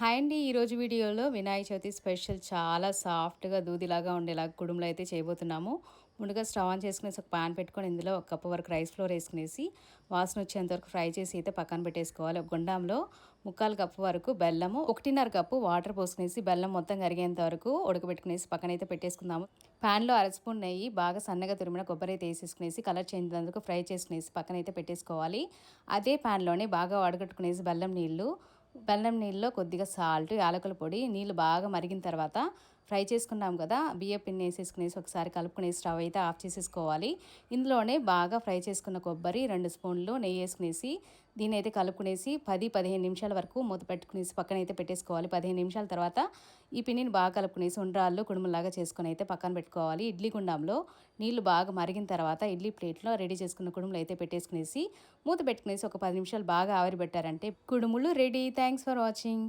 Hi అండి. ఈరోజు వీడియోలో వినాయక చవితి స్పెషల్ చాలా సాఫ్ట్గా దూదిలాగా ఉండేలా కుడుములు అయితే చేయబోతున్నాము. ముందుగా స్టవ్ ఆన్ చేసుకునేసి ఒక పాన్ పెట్టుకొని ఇందులో ఒక కప్పు వరకు రైస్ ఫ్లోర్ వేసుకునేసి వాసన వచ్చేంత వరకు ఫ్రై చేసి అయితే పక్కన పెట్టేసుకోవాలి. ఒక గుండంలో ముక్కాలు కప్పు వరకు బెల్లము ఒకటిన్నర కప్పు వాటర్ పోసుకునేసి బెల్లం మొత్తం కరిగేంత వరకు ఉడకబెట్టుకునేసి పక్కన అయితే పెట్టేసుకుందాము. ప్యాన్లో అర స్పూన్ నెయ్యి బాగా సన్నగా తురిమిన కొబ్బరి అయితే వేసేసుకునేసి కలర్ చేంజ్ అందుకు ఫ్రై చేసుకునేసి పక్కన అయితే పెట్టేసుకోవాలి. అదే ప్యాన్లోనే బాగా వడగట్టుకునేసి బెల్లం నీళ్ళు బెల్లం నీళ్ళలో కొద్దిగా సాల్ట్ యాలకుల పొడి నీళ్ళు బాగా మరిగిన తర్వాత ఫ్రై చేసుకున్నాం కదా బియ్య పిన్ని వేసేసుకునేసి ఒకసారి కలుపుకునే స్టవ్ అయితే ఆఫ్ చేసేసుకోవాలి. ఇందులోనే బాగా ఫ్రై చేసుకున్న కొబ్బరి రెండు స్పూన్లు నెయ్యి వేసుకునేసి దీని అయితే కలుపుకునేసి పది పదిహేను నిమిషాల వరకు మూత పెట్టుకునేసి పక్కన అయితే పెట్టేసుకోవాలి. పదిహేను నిమిషాల తర్వాత ఈ పిండిని బాగా కలుపుకునేసి ఉండ్రాళ్ళు కుడుములాగా చేసుకుని అయితే పక్కన పెట్టుకోవాలి. ఇడ్లీ గుండంలో నీళ్ళు బాగా మరిగిన తర్వాత ఇడ్లీ ప్లేట్లో రెడీ చేసుకున్న కుడుములు అయితే పెట్టేసుకునేసి మూత పెట్టుకునేసి ఒక పది నిమిషాలు బాగా ఆవిరి పెట్టారంటే కుడుములు రెడీ. Thanks for watching.